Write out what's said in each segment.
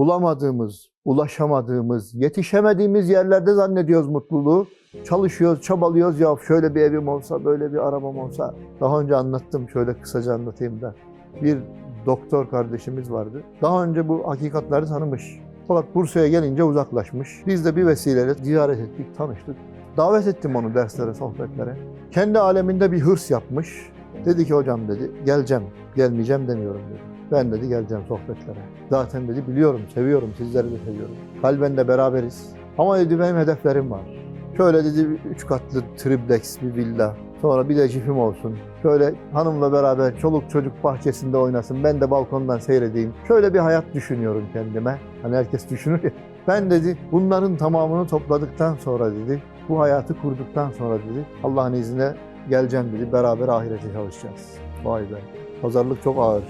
bulamadığımız, ulaşamadığımız, yetişemediğimiz yerlerde zannediyoruz mutluluğu. Çalışıyoruz, çabalıyoruz ya şöyle bir evim olsa, böyle bir arabam olsa. Daha önce anlattım, şöyle kısaca anlatayım da. Bir doktor kardeşimiz vardı. Daha önce bu hakikatleri tanımış. Fakat Bursa'ya gelince uzaklaşmış. Biz de bir vesileyle ziyaret ettik, tanıştık. Davet ettim onu derslere, sohbetlere. Kendi aleminde bir hırs yapmış. Dedi ki hocam dedi, geleceğim, gelmeyeceğim demiyorum dedi. Ben dedi geleceğim sohbetlere. Zaten dedi biliyorum, seviyorum, sizleri de seviyorum. Kalben de beraberiz. Ama dedi benim hedeflerim var. Şöyle dedi üç katlı triplex bir villa. Sonra bir de cifim olsun. Şöyle hanımla beraber çoluk çocuk bahçesinde oynasın. Ben de balkondan seyredeyim. Şöyle bir hayat düşünüyorum kendime. Hani herkes düşünür ya. Ben dedi bunların tamamını topladıktan sonra dedi bu hayatı kurduktan sonra dedi Allah'ın izniyle geleceğim dedi beraber ahirete çalışacağız. Vay be. Pazarlık çok ağır.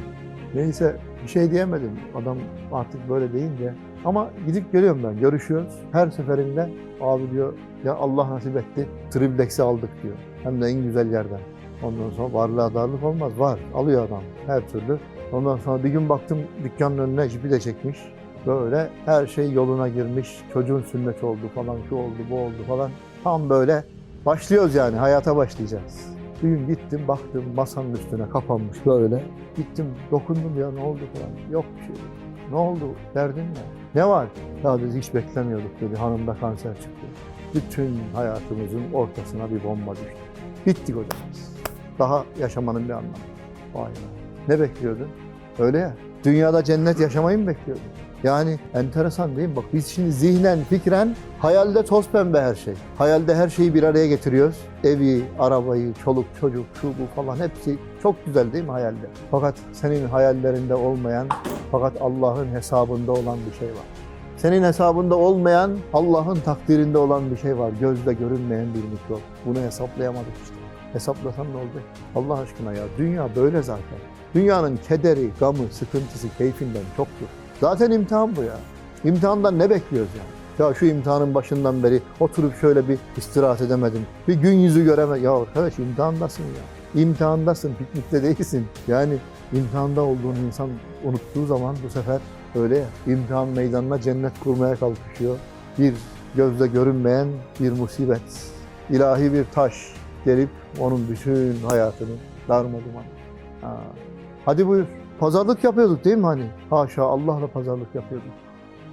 Neyse bir şey diyemedim. Adam artık böyle deyince. Ama gidip geliyorum ben. Görüşüyoruz. Her seferinde abi diyor ya Allah nasip etti. Triplex'i aldık diyor. Hem de en güzel yerden. Ondan sonra varlığa darlık olmaz. Var. Alıyor adam her türlü. Ondan sonra bir gün baktım dükkanın önüne jipi de çekmiş. Böyle her şey yoluna girmiş. Çocuğun sünnet oldu falan, şu oldu, bu oldu falan. Tam böyle başlıyoruz yani, hayata başlayacağız. Bir gittim, baktım masanın üstüne kapanmış böyle. Gittim, dokundum ya ne oldu falan. Yok bir şey. Ne oldu? Derdin ne? Ne var? Ya biz hiç beklemiyorduk dedi. Hanımda kanser çıktı. Bütün hayatımızın ortasına bir bomba düştü. Bittik hocam. Daha yaşamanın bir anlamı. Vay be. Ne bekliyordun? Öyle ya. Dünyada cennet yaşamayı mı bekliyordun? Yani enteresan değil mi? Bak biz şimdi zihnen, fikren hayalde toz pembe her şey. Hayalde her şeyi bir araya getiriyoruz. Evi, arabayı, çoluk, çocuk, şu bu falan hepsi çok güzel değil mi hayalde? Fakat senin hayallerinde olmayan, fakat Allah'ın hesabında olan bir şey var. Senin hesabında olmayan, Allah'ın takdirinde olan bir şey var. Gözde görünmeyen bir mikrop. Bunu hesaplayamadık işte. Hesaplasan ne olacak? Allah aşkına ya. Dünya böyle zaten. Dünyanın kederi, gamı, sıkıntısı, keyfinden çoktur. Zaten imtihan bu ya. İmtihandan ne bekliyoruz yani? Ya şu imtihanın başından beri oturup şöyle bir istirahat edemedim. Bir gün yüzü göremem. Ya arkadaş imtihandasın ya. İmtihandasın, piknikte değilsin. Yani imtihanda olduğun insan unuttuğu zaman bu sefer öyle ya. İmtihan meydanına cennet kurmaya kalkışıyor. Bir gözle görünmeyen bir musibet. ilahi bir taş gelip onun bütün hayatını darmaduman. Ha. Hadi buyur. Pazarlık yapıyorduk değil mi hani? Haşa Allah'la pazarlık yapıyorduk.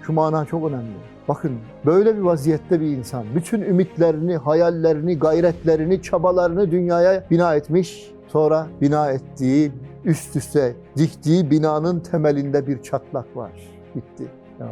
Şu mana çok önemli. Bakın böyle bir vaziyette bir insan bütün ümitlerini, hayallerini, gayretlerini, çabalarını dünyaya bina etmiş. Sonra bina ettiği, üst üste diktiği binanın temelinde bir çatlak var. Bitti. Ya.